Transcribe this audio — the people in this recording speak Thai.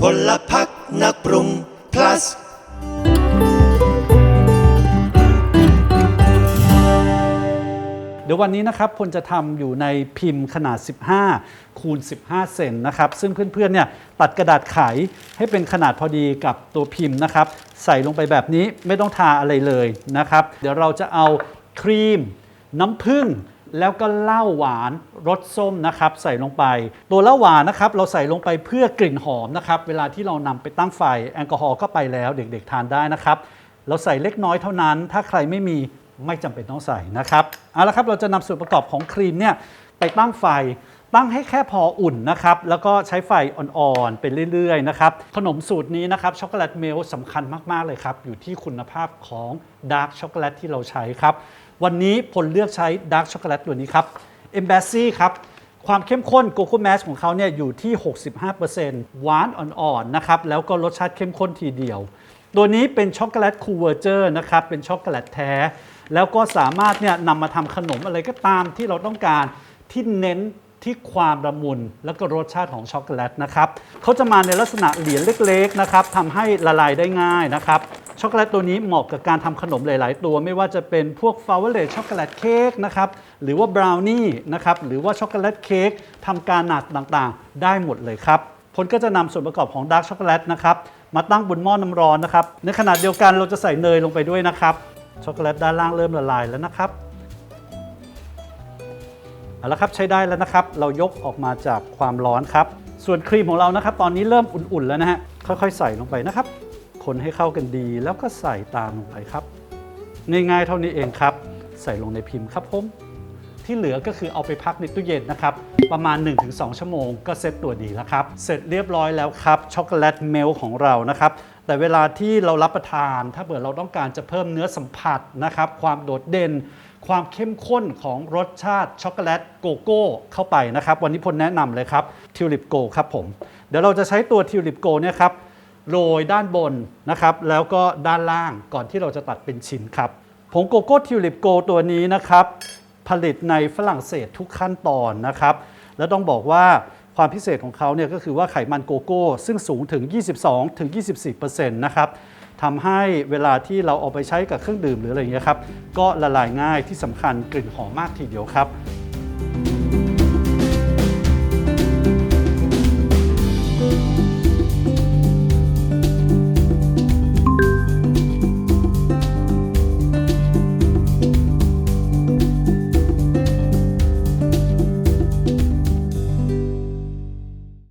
พลพักนักปรุง plus เดี๋ยววันนี้นะครับพลจะทำอยู่ในพิมพ์ขนาด 15 คูณ 15 เซนนะครับ ซึ่งเพื่อนๆเนี่ยตัดกระดาษไขให้เป็นขนาดพอดีกับตัวพิมพ์นะครับ ใส่ลงไปแบบนี้ไม่ต้องทาอะไรเลยนะครับ เดี๋ยวเราจะเอาครีม น้ำผึ้ง แล้วก็เหล้าหวานรสส้มนะครับใส่ลงไป ตัวเหล้าหวานนะครับเราใส่ลงไปเพื่อกลิ่นหอมนะครับเวลาที่เรานำไปตั้งไฟแอลกอฮอล์ก็ไปแล้วเด็กๆทานได้นะครับ เราใส่เล็กน้อยเท่านั้น ถ้าใครไม่มีไม่จำเป็นต้องใส่นะครับเอาละครับเราจะนำส่วนประกอบของครีมเนี่ยไปตั้งไฟ ตั้งให้แค่พออุ่นนะครับแล้วก็ใช้ไฟอ่อนๆไปเรื่อยๆนะครับขนมสูตรนี้นะครับช็อกโกแลตเมลสำคัญมากๆเลยครับอยู่ที่คุณภาพของดาร์กช็อกโกแลตที่เราใช้ครับวันนี้ผลเลือกใช้ดาร์กช็อกโกแลตตัวนี้ครับ e m b a s s y ครับความเข้มข้นโกโก้แมชของเขาเนี่ยอยู่ที่ 65%หวานอ่อนๆนะครับแล้วก็รสชาติเข้มข้นทีเดียว ตัวนี้เป็นช็อกโกแลตคูเวอร์เจอร์นะครับเป็นช็อกโกแลตแท้ แล้วก็สามารถเนี่ยนำมาทำขนมอะไรก็ตามที่เราต้องการที่เน้น ที่ความละมุนแล้วก็รสชาติของช็อกโกแลตนะครับเขาจะมาในลักษณะเหรียญเล็กๆนะครับทำให้ละลายได้ง่ายนะครับช็อกโกแลตตัวนี้เหมาะกับการทำขนมหลาย ๆ ตัวไม่ว่าจะเป็นพวกฟาวเวอร์เลช็อกโกแลตเค้กนะครับหรือว่าบราวนี่นะครับหรือว่าช็อกโกแลตเค้กทำการหนัดต่างๆ ได้หมดเลยครับผลก็จะนำส่วนประกอบของดาร์กช็อกโกแลตนะครับมาตั้งบนหม้อน้ำร้อนนะครับในขณะเดียวกันเราจะใส่เนยลงไปด้วยนะครับช็อกโกแลตด้านล่างเริ่มละลายแล้วนะครับ เอาละครับใช้ได้แล้วนะครับ เรายกออกมาจากความร้อนครับ ส่วนครีมของเรานะครับ ตอนนี้เริ่มอุ่นๆแล้วนะฮะค่อยๆ ใส่ลงไปนะครับ คนให้เข้ากันดีแล้วก็ใส่ตามลงไปครับ ง่ายๆเท่านี้เองครับ ใส่ลงในพิมพ์ครับผมที่เหลือก็คือเอาไปพักในตู้เย็นนะครับ ประมาณ 1-2 ชั่วโมงก็เซ็ตตัวดีแล้วครับ เสร็จเรียบร้อยแล้วครับ ช็อกโกแลตเมลของเรานะครับ แต่เวลาที่เรารับประทาน ถ้าเผื่อเราต้องการจะเพิ่มเนื้อสัมผัสนะครับ ความโดดเด่น ความเข้มข้นของรสชาติช็อกโกแลตโกโก้เข้าไปนะครับ วันนี้พลแนะนำเลยครับทิวลิปโกครับผม เดี๋ยวเราจะใช้ตัวทิวลิปโกเนี่ยครับโรยด้านบนนะครับ แล้วก็ด้านล่างก่อนที่เราจะตัดเป็นชิ้นครับผงโกโก้ทิวลิปโกตัวนี้นะครับ ผลิตในฝรั่งเศสทุกขั้นตอนนะครับ และต้องบอกว่า ความพิเศษของเขาเนี่ยก็คือว่าไขมันโกโก้ ซึ่งสูงถึง 22-24%นะครับทำให้เวลาที่เราเอาไปใช้กับเครื่องดื่มหรืออะไรอย่างเงี้ยครับ ก็ละลายง่ายที่สำคัญกลิ่นหอมมากทีเดียวครับ